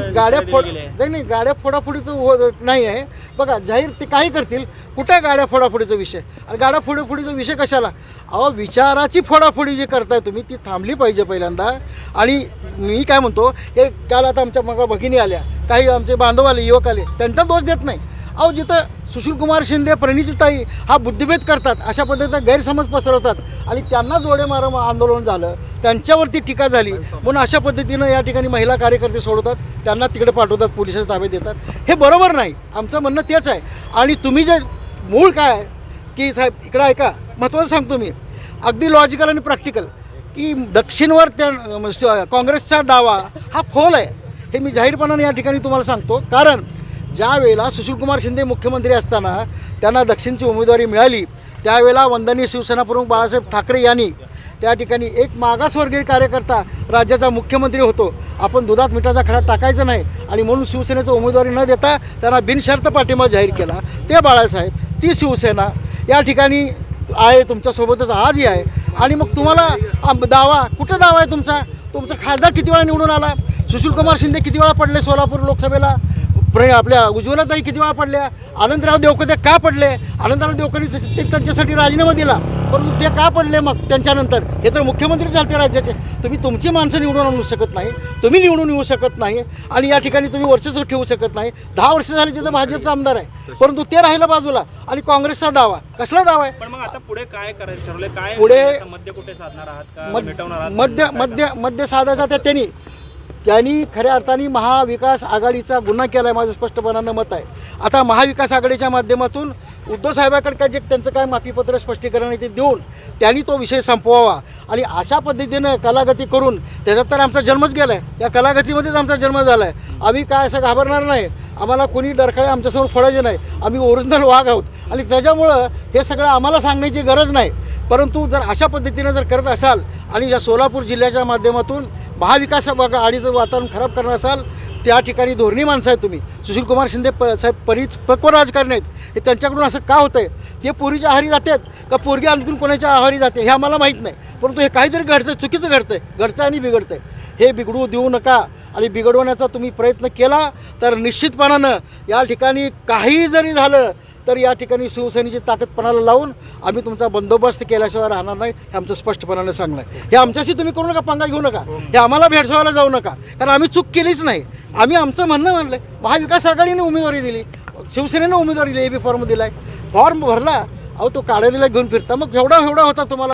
गाड्या दिले फोड. नाही नाही गाड्या फोडाफोडीचं हो- नाही आहे. बघा जाहीर ते काही करतील कुठे आहे गाड्या फोडाफोडीचा विषय? आणि गाड्या फोडाफोडीचा विषय कशाला? अहो विचाराची फोडाफोडी जी करताय तुम्ही ती थांबली पाहिजे पहिल्यांदा. आणि मी काय म्हणतो हे काल आता आमच्या मग भगिनी आल्या काही आमचे बांधव आले युवक आले त्यांचा दोष देत नाही. अहो जिथं सुशीलकुमार शिंदे प्रणितीताई हा बुद्धिभेद करतात अशा पद्धतीचा गैरसमज पसरवतात आणि त्यांना जोडे मारम आंदोलन झालं त्यांच्यावरती टीका झाली. म्हणून अशा पद्धतीनं या ठिकाणी महिला कार्यकर्ते सोडवतात. त्यांना तिकडे पाठवतात पोलिसाच्या ताब्यात देतात. हे बरोबर नाही. आमचं म्हणणं तेच आहे. आणि तुम्ही जे मूळ काय की साहेब इकडं ऐका. महत्त्वाचं सांगतो मी. अगदी लॉजिकल आणि प्रॅक्टिकल की दक्षिणवर त्या काँग्रेसचा दावा हा फोल आहे. हे मी जाहीरपणाने या ठिकाणी तुम्हाला सांगतो. कारण ज्या वेळेला सुशीलकुमार शिंदे मुख्यमंत्री असताना त्यांना दक्षिणची उमेदवारी मिळाली त्यावेळेला वंदनीय शिवसेना प्रमुख बाळासाहेब ठाकरे यांनी त्या ठिकाणी एक मागासवर्गीय कार्यकर्ता राज्याचा मुख्यमंत्री होतो. आपण दुधात मिठाचा खडा टाकायचा नाही आणि म्हणून शिवसेनेचं उमेदवारी न देता त्यांना बिनशर्त पाठिंबा जाहीर केला. ते बाळासाहेब ती शिवसेना या ठिकाणी आहे तुमच्यासोबतच आजही आहे. आणि मग तुम्हाला दावा कुठं दावा आहे तुमचा? तुमचा खासदार किती वेळा निवडून आला? सुशीलकुमार शिंदे किती वेळा पडले सोलापूर लोकसभेला? प्रे आपल्या उज्ज्वलाताई किती वेळा पडल्या? आनंदराव देवकते का पडले? आनंदराव देवकरांनी ते त्यांच्यासाठी राजीनामा दिला. परंतु ते का पडले मग त्यांच्यानंतर? हे तर मुख्यमंत्री झालते राज्याचे. तुम्ही तुमची माणसं निवडून आणू शकत नाही. तुम्ही निवडून येऊ शकत नाही. आणि या ठिकाणी तुम्ही वर्चस्व ठेवू शकत नाही. दहा वर्ष झाली तिथं भाजपचा आमदार आहे. परंतु ते राहिलं बाजूला. आणि काँग्रेसचा दावा. कसला दावा आहे? पण मग आता पुढे काय करायचं ठरवलंय? काय पुढे- मध्य कुठे साधणार आहात मध्य मध्य मध्य साधायचा त्या त्यांनी. त्यांनी खऱ्या अर्थाने महाविकास आघाडीचा गुन्हा केला आहे माझं स्पष्टपणानं मत आहे. आता महाविकास आघाडीच्या माध्यमातून उद्धव साहेबाकडे काय जे त्यांचं काय माफीपत्र स्पष्टीकरण आहे ते देऊन त्यांनी तो विषय संपवावा. आणि अशा पद्धतीनं कलागती करून त्याच्यात तर आमचा जन्मच गेला आहे या कलागतीमध्येच आमचा जन्म झाला आहे आम्ही काय असं घाबरणार नाही. आम्हाला कोणी डरखळे आमच्यासमोर फोडायचे नाही. आम्ही ओरिजिनल वाघ आहोत. आणि त्याच्यामुळं हे सगळं आम्हाला सांगण्याची गरज नाही. परंतु जर अशा पद्धतीनं जर करत असाल आणि या सोलापूर जिल्ह्याच्या माध्यमातून महाविकास आघाडीचं वातावरण खराब करणार असाल त्या ठिकाणी धोरणी माणसं आहे तुम्ही. सुशीलकुमार शिंदे प साहेब परिपक्व राजकारणी आहेत. हे त्यांच्याकडून असं का होतं आहे ते पोरीच्या आहारी जातात का पोरगी आणखीन कोणाच्या आहारी जाते? हे आम्हाला माहीत नाही. परंतु हे काहीतरी घडतं चुकीचं घडतं आहे घडतं आणि बिघडतं आहे हे बिघडू देऊ नका आणि बिघडवण्याचा तुम्ही प्रयत्न केला तर निश्चितपणानं या ठिकाणी काही जरी झालं तर या ठिकाणी शिवसेनेची ताकदपणाला लावून आम्ही तुमचा बंदोबस्त केल्याशिवाय राहणार नाही हे आमचं स्पष्टपणाने सांगणं आहे. हे आमच्याशी तुम्ही करू नका पंगा घेऊ नका. हे आम्हाला भेडसावायला जाऊ नका. कारण आम्ही चूक केलीच नाही. आम्ही आमचं म्हणणं म्हणलं महाविकास आघाडीने उमेदवारी दिली. शिवसेनेनं उमेदवारी दिली. ए बी फॉर्म दिला आहे फॉर्म भरला. अहो तो काढलेला घेऊन फिरता. मग एवढा एवढा होता तुम्हाला?